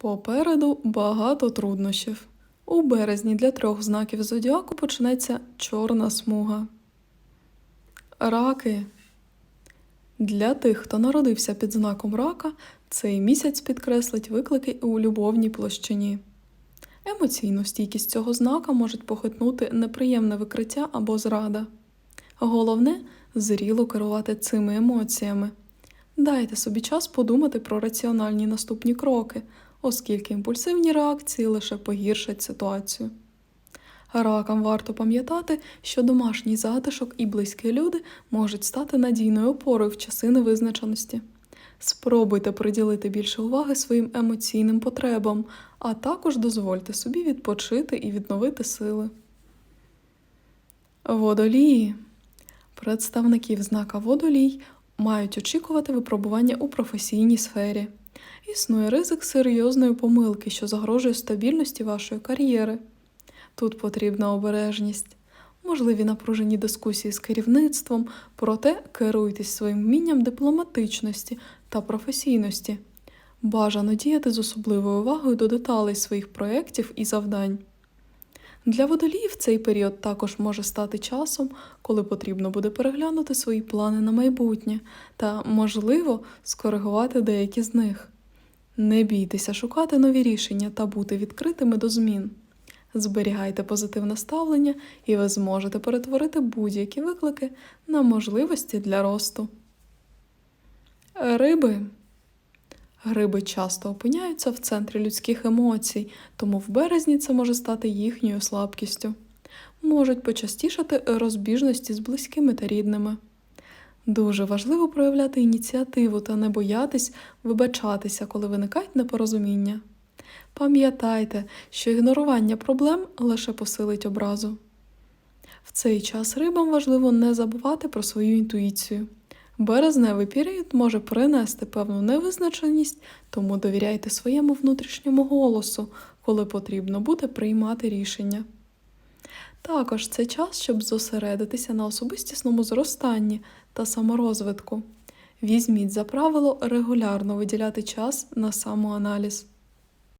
Попереду багато труднощів. У березні для трьох знаків зодіаку почнеться чорна смуга. Раки. Для тих, хто народився під знаком рака, цей місяць підкреслить виклики у любовній площині. Емоційну стійкість цього знака можуть похитнути неприємне викриття або зрада. Головне зріло керувати цими емоціями. Дайте собі час подумати про раціональні наступні кроки, оскільки імпульсивні реакції лише погіршать ситуацію. Ракам варто пам'ятати, що домашній затишок і близькі люди можуть стати надійною опорою в часи невизначеності. Спробуйте приділити більше уваги своїм емоційним потребам, а також дозвольте собі відпочити і відновити сили. Водолії. Представників знака водолій мають очікувати випробування у професійній сфері. Існує ризик серйозної помилки, що загрожує стабільності вашої кар'єри. Тут потрібна обережність, можливі напружені дискусії з керівництвом, проте керуйтесь своїм вмінням дипломатичності та професійності. Бажано діяти з особливою увагою до деталей своїх проєктів і завдань. Для водоліїв цей період також може стати часом, коли потрібно буде переглянути свої плани на майбутнє та, можливо, скоригувати деякі з них. Не бійтеся шукати нові рішення та бути відкритими до змін. Зберігайте позитивне ставлення, і ви зможете перетворити будь-які виклики на можливості для росту. Риби. Гриби часто опиняються в центрі людських емоцій, тому в березні це може стати їхньою слабкістю. Можуть почастішати розбіжності з близькими та рідними. Дуже важливо проявляти ініціативу та не боятись вибачатися, коли виникають непорозуміння. Пам'ятайте, що ігнорування проблем лише посилить образу. В цей час рибам важливо не забувати про свою інтуїцію. Березневий період може принести певну невизначеність, тому довіряйте своєму внутрішньому голосу, коли потрібно буде приймати рішення. Також це час, щоб зосередитися на особистісному зростанні та саморозвитку. Візьміть за правило регулярно виділяти час на самоаналіз.